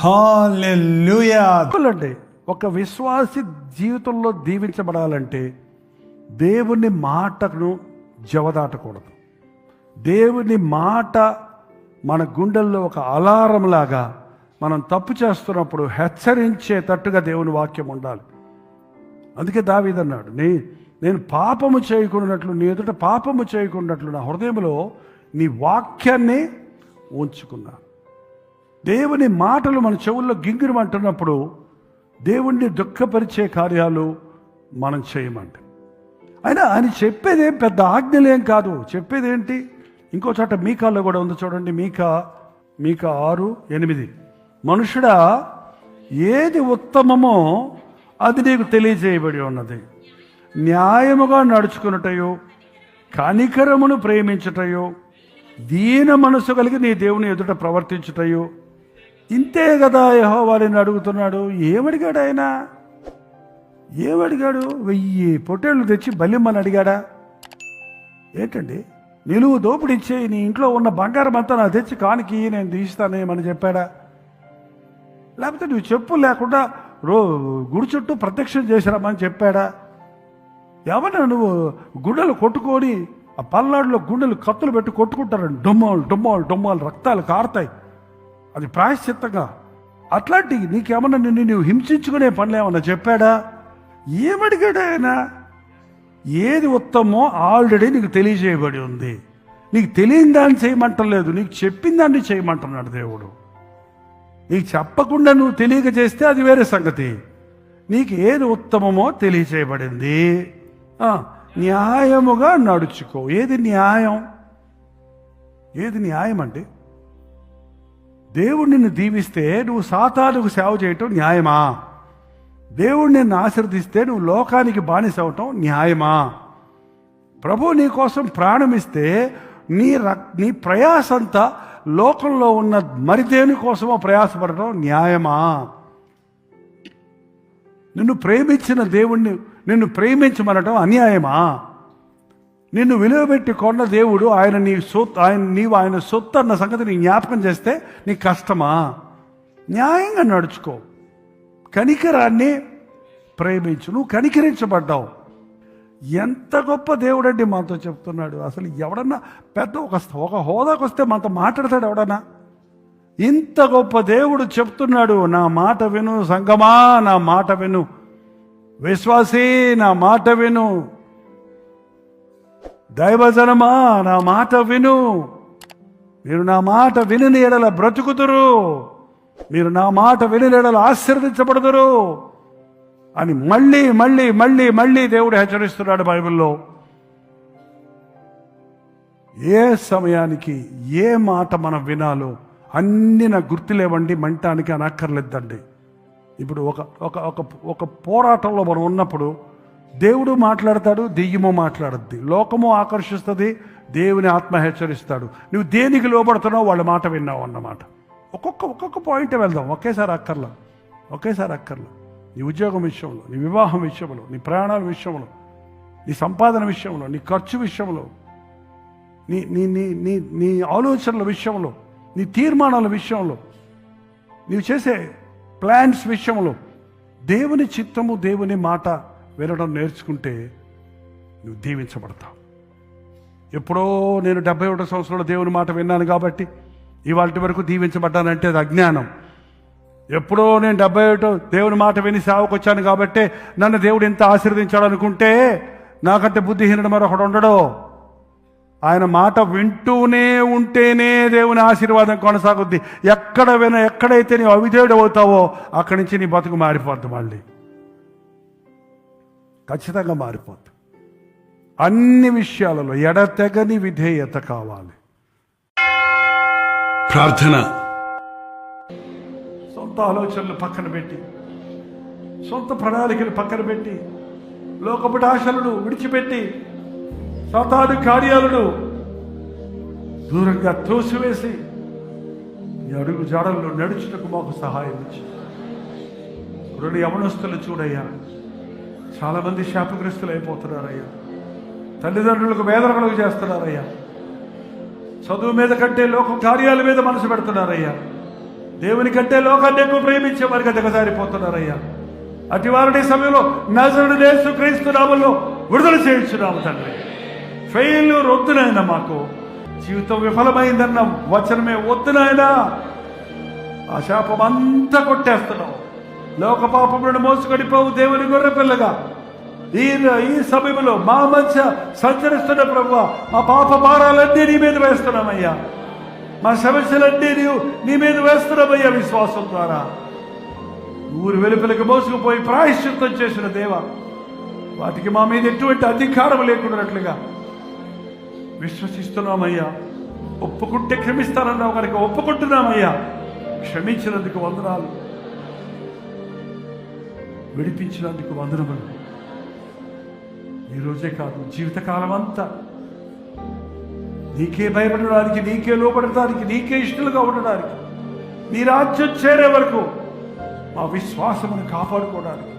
హాలెలుయాండి ఒక విశ్వాసి జీవితంలో దీవించబడాలంటే దేవుని మాటను జవదాటకూడదు. దేవుని మాట మన గుండెల్లో ఒక అలారం లాగా మనం తప్పు చేస్తున్నప్పుడు హెచ్చరించేటట్టుగా దేవుని వాక్యం ఉండాలి. అందుకే దావీదన్నాడు నీ నేను పాపము చేయకున్నట్లు నీ ఎదుట పాపము చేయకున్నట్లు నా హృదయంలో నీ వాక్యాన్ని ఉంచుకున్నాను. దేవుని మాటలు మన చెవుల్లో గింగిరం అంటున్నప్పుడు దేవుణ్ణి దుఃఖపరిచే కార్యాలు మనం చేయమంట. అయినా ఆయన చెప్పేది ఏం పెద్ద ఆజ్ఞలేం కాదు. చెప్పేది ఏంటి? ఇంకో చోట మీకాలో కూడా ఉంది చూడండి మీకా మీకా ఆరు ఎనిమిది. మనుషుడా ఏది ఉత్తమమో అది నీకు తెలియజేయబడి ఉన్నది. న్యాయముగా నడుచుకున్నటయో కనికరమును ప్రేమించుటయో దీన మనసు కలిగి నీ దేవుని ఎదుట ప్రవర్తించుటయో ఇంతే కదా యహోవారిని అడుగుతున్నాడు? ఏమడిగాడు ఆయన? ఏమడిగాడు? వెయ్యి పొట్టేళ్ళు తెచ్చి బలిమ్మని అడిగాడా? ఏంటండి? నిలువు దోపిడి నీ ఇంట్లో ఉన్న బంగారం అంతా నాకు తెచ్చి కానికి నేను తీస్తానేమని చెప్పాడా? లేకపోతే నువ్వు చెప్పు లేకుండా రో గుడి చుట్టూ ప్రత్యక్షం చేసిరామని చెప్పాడా? ఏమన్నా నువ్వు గుండెలు కొట్టుకొని ఆ పల్నాడులో గుండెలు కత్తులు పెట్టి కొట్టుకుంటారు డొమ్మాలు డొమ్మాలు డొమ్మాలు రక్తాలు కారుతాయి. అది ప్రాయశ్చిత్తంగా. అట్లాంటి నీకేమన్నా నిన్ను నువ్వు హింసించుకునే పనులు ఏమన్నా చెప్పాడా? ఏమడిగాడు ఆయన? ఏది ఉత్తమో ఆల్రెడీ నీకు తెలియజేయబడి ఉంది. నీకు తెలియని దాన్ని చేయమంటలేదు నీకు చెప్పిన దాన్ని చేయమంటున్నాడు దేవుడు. నీకు చెప్పకుండా నువ్వు తెలియక చేస్తే అది వేరే సంగతి. నీకు ఏది ఉత్తమమో తెలియచేయబడింది న్యాయముగా నడుచుకో. ఏది న్యాయం? ఏది న్యాయం అంటే దేవుడు నిన్ను దీవిస్తే నువ్వు సాతానుకు సేవ చేయటం న్యాయమా? దేవుడు నిన్ను ఆశీర్దిస్తే నువ్వు లోకానికి బానిస అవటం న్యాయమా? ప్రభు నీ కోసం ప్రాణం ఇస్తే నీ ర నీ ప్రయాసంతా లోకంలో ఉన్న మరి దేని కోసమో ప్రయాసపడటం న్యాయమా? నిన్ను ప్రేమించిన దేవుణ్ణి నిన్ను ప్రేమించమనటం అన్యాయమా? నిన్ను విలువబెట్టి కొన్న దేవుడు ఆయన నీ సొత్ ఆయన నీవు ఆయన సొత్తు అన్న సంగతి నీ జ్ఞాపకం చేస్తే నీ కష్టమా? న్యాయంగా నడుచుకో. కనికరాన్ని ప్రేమించు. నువ్వు కనికరించబడ్డావు. ఎంత గొప్ప దేవుడండి మాతో చెప్తున్నాడు. అసలు ఎవడన్నా పెద్ద ఒక ఒక హోదాకు వస్తే మనతో మాట్లాడతాడు ఎవడన్నా? ఇంత గొప్ప దేవుడు చెప్తున్నాడు. నా మాట విను సంగమా నా మాట విను. విశ్వాసీ నా మాట విను. దైవజనమా నా మాట విను. మీరు నా మాట విని ఎడల బ్రతుకుతురు మీరు నా మాట విని ఎడల ఆశీర్వదించబడుదురు. అని మళ్ళీ మళ్ళీ మళ్ళీ మళ్ళీ దేవుడు హెచ్చరిస్తున్నాడు బైబిల్లో. ఏ సమయానికి ఏ మాట మనం వినాలో అన్ని గుర్తులేవండి మంటానికి అనక్కర్లేదండి. ఇప్పుడు ఒక ఒక ఒక ఒక పోరాటంలో మనం ఉన్నప్పుడు దేవుడు మాట్లాడతాడు దెయ్యము మాట్లాడుద్ది. లోకము ఆకర్షిస్తుంది దేవుని ఆత్మ హెచ్చరిస్తాడు. నువ్వు దేనికి లోపడుతున్నావు వాళ్ళ మాట విన్నావు అన్నమాట. ఒక్కొక్క ఒక్కొక్క పాయింట్ వెళ్దాం. ఒకేసారి అక్కర్లా. ఒకేసారి అక్కర్లా. నీ ఉద్యోగం విషయంలో నీ వివాహం విషయంలో నీ ప్రయాణాల విషయంలో నీ సంపాదన విషయంలో నీ ఖర్చు విషయంలో నీ నీ నీ నీ నీ ఆలోచనల విషయంలో నీ తీర్మానాల విషయంలో నీవు చేసే ప్లాన్స్ విషయంలో దేవుని చిత్తము దేవుని మాట వినడం నేర్చుకుంటే నువ్వు దీవించబడతావు. ఎప్పుడో నేను డెబ్బై ఒకటో సంవత్సరంలో దేవుని మాట విన్నాను కాబట్టి ఇవాళ వరకు దీవించబడ్డానంటే అది అజ్ఞానం. ఎప్పుడో నేను డెబ్బై ఒకటో దేవుని మాట విని సేవకు వచ్చాను కాబట్టే నన్ను దేవుడు ఎంత ఆశీర్వదించాడనుకుంటే నాకంటే బుద్ధిహీనుడు మరొకడు ఉండడు. ఆయన మాట వింటూనే ఉంటేనే దేవుని ఆశీర్వాదం కొనసాగుద్ది. ఎక్కడ విన ఎక్కడైతే నీవు అవిధేయుడు అవుతావో అక్కడి నుంచి నీ బతుకు మారిపోద్ది మళ్ళీ. ఖచ్చితంగా మారిపోద్ది అన్ని విషయాలలో ఎడతెగని విధేయత కావాలి. ప్రార్థన. సొంత ఆలోచనలు పక్కన పెట్టి సొంత ప్రణాళికలు పక్కన పెట్టి లోకపటి ఆశలను విడిచిపెట్టి సతాడు కార్యాలను దూరంగా తోసివేసి ఈ అడుగు జాడల్లో నడుచుటకు మాకు సహాయం ఇచ్చి రెండు యవనస్తులు చూడయ్యా. చాలామంది శాపగ్రస్తులు అయిపోతున్నారయ్యా తల్లిదండ్రులకు వేదన కలుగు చేస్తున్నారయ్యా. చదువు మీద కంటే లోక కార్యాల మీద మనసు పెడుతున్నారయ్యా. దేవుని కంటే లోకాన్ని ఎక్కువ ప్రేమించే వారికి దిగజారిపోతున్నారయ్యా అటు వారిని సమయంలో నజరుడు నేసు క్రీస్తు నామంలో విడుదల చేయించున్నాము తండ్రి. ఫెయిల్యూర్ వద్దునైనా మాకు. జీవితం విఫలమైందన్న వచనమే వద్దునైనా ఆ శాపం అంతా కొట్టేస్తున్నాం లోక పాపములను మోసుకొడిపోవు దేవుని గొర్రె పిల్లగా. ఈ ఈ సమయంలో మా మధ్య సంచరిస్తున్న ప్రభు మా పాప భారాలన్నీ నీ మీద వేస్తున్నామయ్యా. మా సమస్యలన్నీ నీవు నీ మీద వేస్తున్నామయ్యా విశ్వాసం ద్వారా. ఊరు వెలుపలకి మోసుకుపోయి ప్రాయశ్చిత్తం చేసిన దేవ వాటికి మా మీద ఎటువంటి అధికారం లేకున్నట్లుగా విశ్వసిస్తున్నామయ్యా. ఒప్పుకుంటే క్షమిస్తానన్నావు కనుక ఒప్పుకుంటున్నామయ్యా. క్షమించినందుకు వందనాలు. విడిపించినందుకు వందనములు. ఈరోజే రోజే కాదు జీవితకాలం అంతా నీకే భయపడడానికి నీకే లోపడటానికి నీకే ఇష్టలుగా ఉండడానికి నీ రాజ్యం చేరే వరకు మా విశ్వాసమును కాపాడుకోవడానికి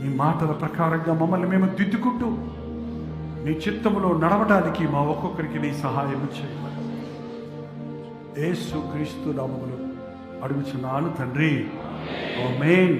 నీ మాటల ప్రకారంగా మమ్మల్ని మేము దిద్దుకుంటూ నీ చిత్తములో నడవడానికి మా ఒక్కొక్కరికి నీ సహాయం చేయమని. ఏసు క్రీస్తు నామములు అడుగుచున్నాను తండ్రి. ஓமேன்